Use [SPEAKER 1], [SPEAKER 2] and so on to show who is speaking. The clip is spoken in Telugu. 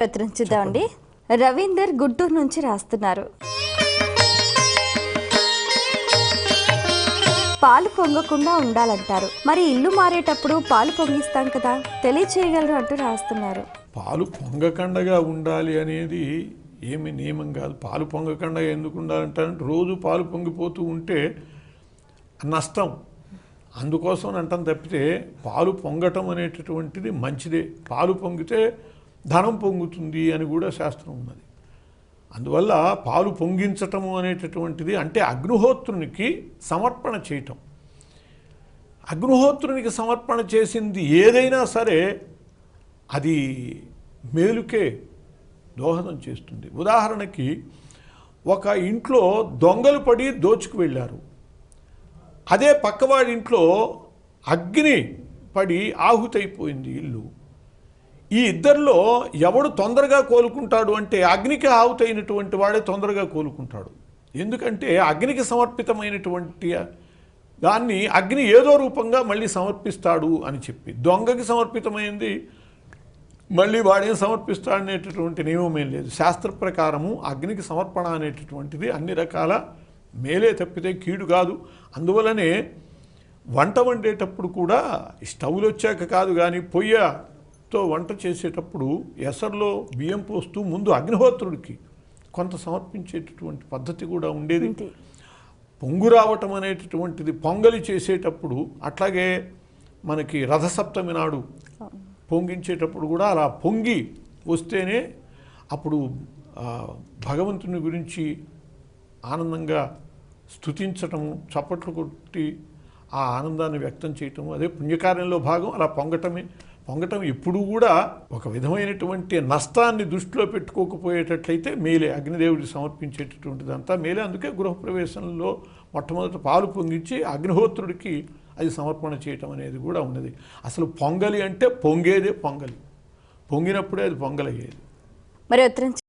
[SPEAKER 1] పత్రం చూద్దామండి రవీందర్ గుంటూరు నుంచి రాస్తున్నారు. పాలు పొంగకుండా ఉండాలంటారు. మరి ఇల్లు మారేటప్పుడు పాలు పొంగిస్తాం కదా తెలియచేయగలరు అంటూ రాస్తున్నారు.
[SPEAKER 2] పాలు పొంగకండగా ఉండాలి అనేది ఏమి నియమం కాదు. పాలు పొంగకుండా ఎందుకు ఉండాలంటారంటే రోజు పాలు పొంగిపోతూ ఉంటే నష్టం. అందుకోసం అంటాం తప్పితే పాలు పొంగటం అనేటటువంటిది మంచిదే. పాలు పొంగితే ధనం పొంగుతుంది అని కూడా శాస్త్రం ఉన్నది. అందువల్ల పాలు పొంగించటము అనేటటువంటిది అంటే అగ్నిహోత్రునికి సమర్పణ చేయటం. అగ్నిహోత్రునికి సమర్పణ చేసింది ఏదైనా సరే అది మేలుకే దోహదం చేస్తుంది. ఉదాహరణకి ఒక ఇంట్లో దొంగలు పడి దోచుకు వెళ్ళారు. అదే పక్కవాడి ఇంట్లో అగ్ని పడి ఆహుతైపోయింది ఇల్లు. ఈ ఇద్దరిలో ఎవడు తొందరగా కోలుకుంటాడు అంటే అగ్నికి ఆవుతైనటువంటి వాడే తొందరగా కోలుకుంటాడు. ఎందుకంటే అగ్నికి సమర్పితమైనటువంటి దాన్ని అగ్ని ఏదో రూపంగా మళ్ళీ సమర్పిస్తాడు అని చెప్పి. దొంగకి సమర్పితమైంది మళ్ళీ వాడేం సమర్పిస్తాడు అనేటటువంటి నియమం ఏం లేదు. శాస్త్ర ప్రకారము అగ్నికి సమర్పణ అనేటటువంటిది అన్ని రకాల మేలే తప్పితే కీడు కాదు. అందువలనే వంట వండేటప్పుడు కూడా స్టవ్లు వచ్చాక కాదు కానీ పొయ్య పొయ్యతో వంట చేసేటప్పుడు ఎసర్లో బియ్యం పోస్తూ ముందు అగ్నిహోత్రుడికి కొంత సమర్పించేటటువంటి పద్ధతి కూడా ఉండేది. పొంగు రావటం అనేటటువంటిది పొంగలి చేసేటప్పుడు అట్లాగే మనకి రథసప్తమి నాడు పొంగించేటప్పుడు కూడా అలా పొంగి వస్తేనే అప్పుడు భగవంతుని గురించి ఆనందంగా స్తుతించటము చప్పట్లు కొట్టి ఆ ఆనందాన్ని వ్యక్తం చేయటము అదే పుణ్యకార్యంలో భాగం అలా పొంగటమే పొంగటం ఇప్పుడు కూడా ఒక విధమైనటువంటి నష్టాన్ని దృష్టిలో పెట్టుకోకపోయేటట్లయితే మేలే అగ్నిదేవుడికి సమర్పించేటటువంటిదంతా మేలే. అందుకే గృహప్రవేశంలో మొట్టమొదట పాలు పొంగించి అగ్నిహోత్రుడికి అది సమర్పణ చేయటం అనేది కూడా ఉన్నది. అసలు పొంగలి అంటే పొంగేదే పొంగలి. పొంగినప్పుడే అది పొంగలయ్యేది.
[SPEAKER 1] మరి